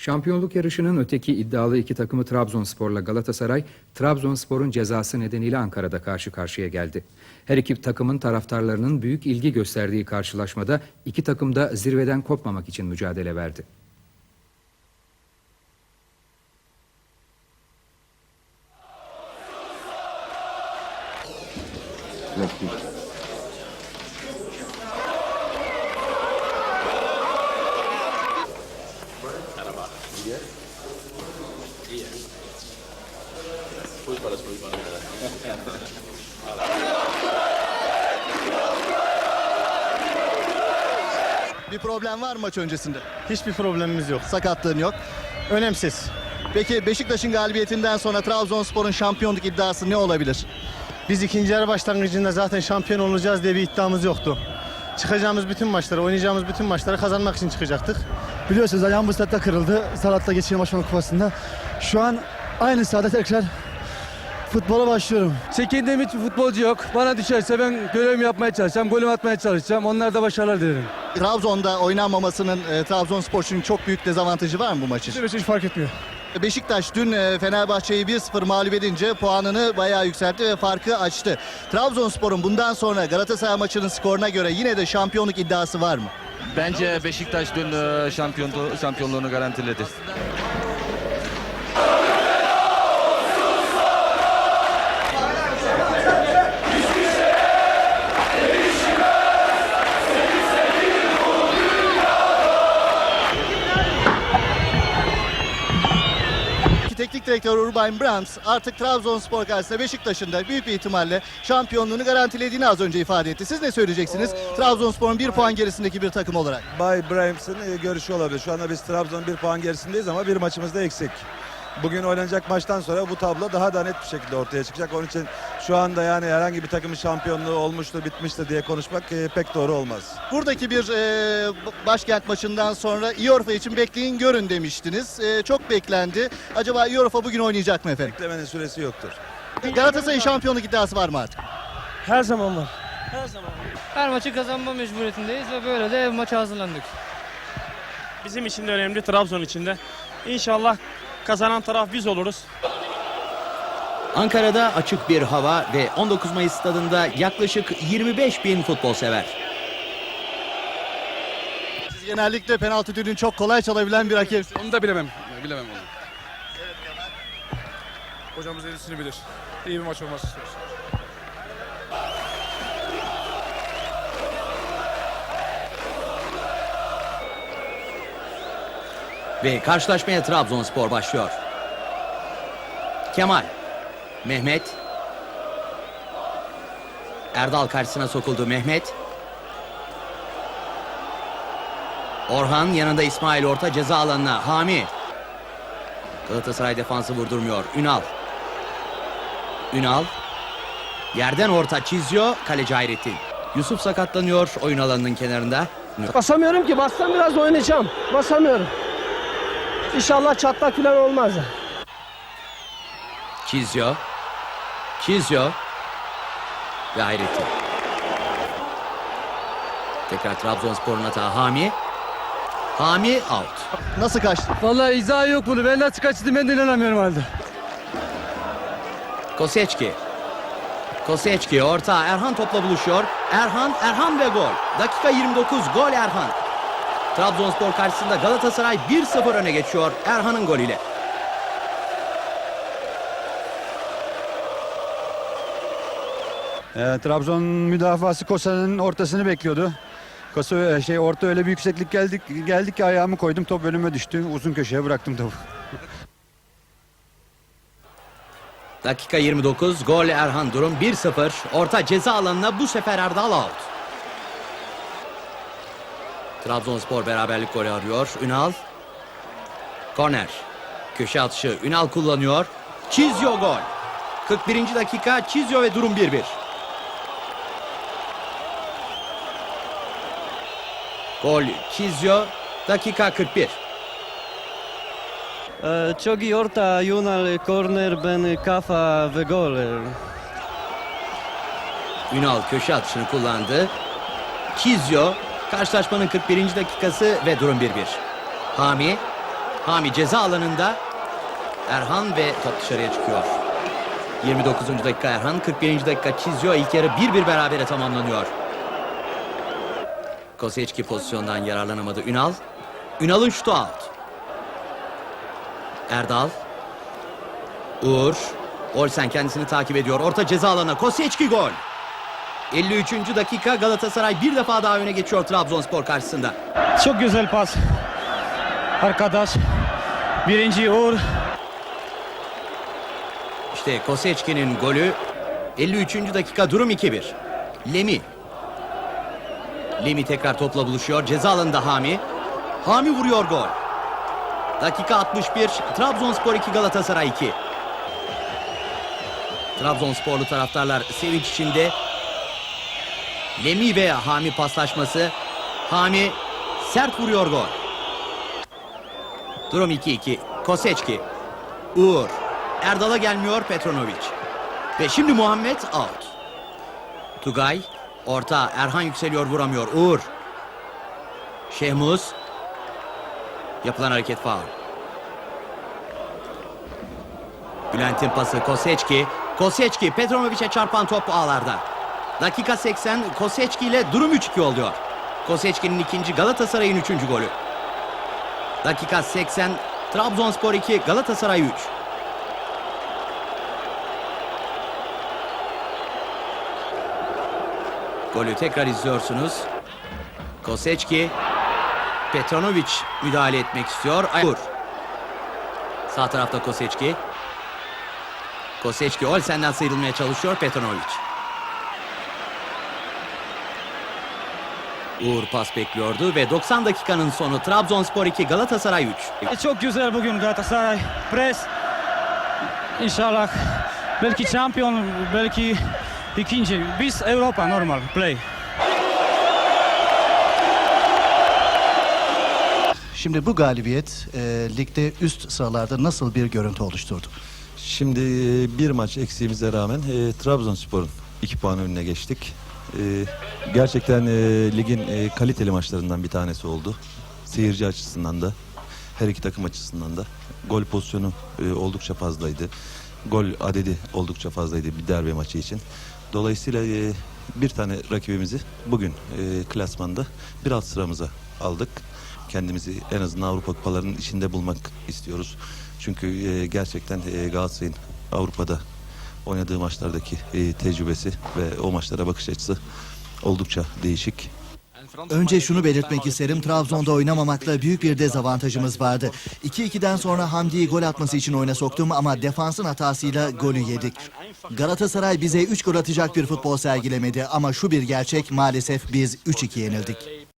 Şampiyonluk yarışının öteki iddialı iki takımı Trabzonspor'la Galatasaray, Trabzonspor'un cezası nedeniyle Ankara'da karşı karşıya geldi. Her iki takımın taraftarlarının büyük ilgi gösterdiği karşılaşmada iki takım da zirveden kopmamak için mücadele verdi. Bir problem var mı maç öncesinde? Hiçbir problemimiz yok. Sakatlığın yok. Önemsiz. Peki Beşiktaş'ın galibiyetinden sonra Trabzonspor'un şampiyonluk iddiası ne olabilir? Biz ikinci yarı başlangıcında zaten şampiyon olacağız diye bir iddiamız yoktu. Çıkacağımız bütün maçları, oynayacağımız bütün maçları kazanmak için çıkacaktık. Biliyorsunuz ayağım bu statta kırıldı. Salat'la geçen başkanlık kupasında. Şu an aynı sahada tekrar futbola başlıyorum. Çekindiğim hiçbir futbolcu yok. Bana düşerse ben görevimi yapmaya çalışacağım, golümü atmaya çalışacağım. Onlar da başarılar dilerim. Trabzon'da oynanmamasının e, Trabzonspor için çok büyük dezavantajı var mı bu maç için? Hiç fark etmiyor. Beşiktaş dün e, Fenerbahçe'yi 1-0 mağlup edince puanını bayağı yükseltti ve farkı açtı. Trabzonspor'un bundan sonra Galatasaray maçının skoruna göre yine de şampiyonluk iddiası var mı? Bence Beşiktaş dün e, şampiyon, şampiyonluğunu garantiledi. Direktör Urban Brandt artık Trabzonspor karşısında Beşiktaş'ın da büyük bir ihtimalle şampiyonluğunu garantilediğini az önce ifade etti. Siz ne söyleyeceksiniz? Trabzonspor'un bir puan gerisindeki bir takım olarak. Bay Brahims'ın e, görüşü olabilir. Şu anda biz Trabzon bir puan gerisindeyiz ama bir maçımız da eksik. Bugün oynanacak maçtan sonra bu tablo daha da net bir şekilde ortaya çıkacak. Onun için şu anda yani herhangi bir takımın şampiyonluğu olmuştu, bitmişti diye konuşmak e, pek doğru olmaz. Buradaki bir e, başkent maçından sonra Iorfa için bekleyin görün demiştiniz. E, çok beklendi. Acaba Iorfa bugün oynayacak mı efendim? Beklemenin süresi yoktur. Galatasaray'ın şampiyonluk iddiası var mı artık? Her zaman var. Her maçı kazanma mecburiyetindeyiz ve böyle de maça hazırlandık. Bizim için de önemli, Trabzon için de. İnşallah kazanan taraf biz oluruz. Ankara'da açık bir hava ve 19 Mayıs stadında yaklaşık 25 bin futbol sever. Siz genellikle penaltı düdüğünü çok kolay çalabilen bir hakem. Onu da bilemem. Bilemem onu. Hocamız elisini bilir. İyi bir maç olması istiyoruz. Ve karşılaşmaya Trabzonspor başlıyor. Kemal, Mehmet, Erdal karşısına sokuldu Mehmet. Orhan yanında İsmail Orta ceza alanına Hami. Galatasaray defansı vurdurmuyor. Ünal. Ünal. Yerden orta çiziyor. Kaleci Hayrettin. Yusuf sakatlanıyor oyun alanının kenarında. Basamıyorum ki. Bassam biraz oynayacağım. Basamıyorum. İnşallah çatlak falan olmaz. Çiziyor. Çiziyor. Ve Hayrettin. Tekrar Trabzonspor'un hata Hami. Hami out. Nasıl kaçtı? Vallahi izahı yok bunu. Ben nasıl kaçtım ben de inanamıyorum halde. Koseçki. Koseçki orta Erhan topla buluşuyor. Erhan, Erhan ve gol. Dakika 29 gol Erhan. Trabzonspor karşısında Galatasaray 1-0 öne geçiyor Erhan'ın golüyle. Ee, Trabzon müdafası Kosa'nın ortasını bekliyordu. Kosa e, şey orta öyle bir yükseklik geldik geldik ki ayağımı koydum top önüme düştü. Uzun köşeye bıraktım topu. Dakika 29 gol Erhan durum 1-0. Orta ceza alanına bu sefer Erdal out. Trabzonspor beraberlik golü arıyor. Ünal. Korner. Köşe atışı Ünal kullanıyor. Çizio gol. 41. dakika Çizio ve durum 1-1. Gol Çizio. Dakika 41. çok iyi orta, Yunal, korner, ben kafa ve gol. Ünal köşe atışını kullandı. Kizio karşılaşmanın 41. dakikası ve durum 1-1. Hami Hami ceza alanında. Erhan ve top dışarıya çıkıyor. 29. dakika Erhan, 41. dakika çiziyor. İlk yarı 1-1 berabere tamamlanıyor. Koseçki pozisyondan yararlanamadı Ünal. Ünal'ın şutu out. Erdal. Uğur. Olsen kendisini takip ediyor. Orta ceza alanına Koseçki gol. 53. dakika Galatasaray bir defa daha öne geçiyor Trabzonspor karşısında. Çok güzel pas. Arkadaş. Birinci Uğur. İşte Koseçki'nin golü 53. dakika durum 2-1. Lemi. Lemi tekrar topla buluşuyor. Ceza alanında Hami. Hami vuruyor gol. Dakika 61. Trabzonspor 2 Galatasaray 2. Trabzonsporlu taraftarlar sevinç içinde. Lemi ve Hami paslaşması. Hami sert vuruyor gol. Durum 2-2. Koseçki. Uğur. Erdal'a gelmiyor Petronovic. Ve şimdi Muhammed out. Tugay. Orta. Erhan yükseliyor vuramıyor. Uğur. Şehmuz. Yapılan hareket faul. Bülent'in pası Koseçki. Koseçki Petronovic'e çarpan top ağlarda. Dakika 80 Koseçki ile durum 3-2 oluyor. Koseçki'nin ikinci Galatasaray'ın üçüncü golü. Dakika 80 Trabzonspor 2 Galatasaray 3. Golü tekrar izliyorsunuz. Koseçki. Petronovic müdahale etmek istiyor. Ayur. Sağ tarafta Koseçki. Koseçki Olsen'den sıyrılmaya çalışıyor Petronovic. Uğur pas bekliyordu ve 90 dakikanın sonu Trabzonspor 2 Galatasaray 3. Çok güzel bugün Galatasaray. Pres. İnşallah belki şampiyon, belki ikinci. Biz Avrupa normal play. Şimdi bu galibiyet e, ligde üst sıralarda nasıl bir görüntü oluşturdu? Şimdi e, bir maç eksiğimize rağmen e, Trabzonspor'un 2 puan önüne geçtik. E, gerçekten e, ligin e, kaliteli maçlarından bir tanesi oldu. Seyirci açısından da her iki takım açısından da gol pozisyonu e, oldukça fazlaydı. Gol adedi oldukça fazlaydı bir derbi maçı için. Dolayısıyla e, bir tane rakibimizi bugün e, klasmanda bir alt sıramıza aldık. Kendimizi en azından Avrupa kupalarının içinde bulmak istiyoruz. Çünkü e, gerçekten e, Galatasaray'ın Avrupa'da oynadığı maçlardaki e, tecrübesi ve o maçlara bakış açısı oldukça değişik. Önce şunu belirtmek isterim. Trabzon'da oynamamakla büyük bir dezavantajımız vardı. 2-2'den sonra Hamdi'yi gol atması için oyuna soktum ama defansın hatasıyla golü yedik. Galatasaray bize 3 gol atacak bir futbol sergilemedi ama şu bir gerçek maalesef biz 3-2 yenildik.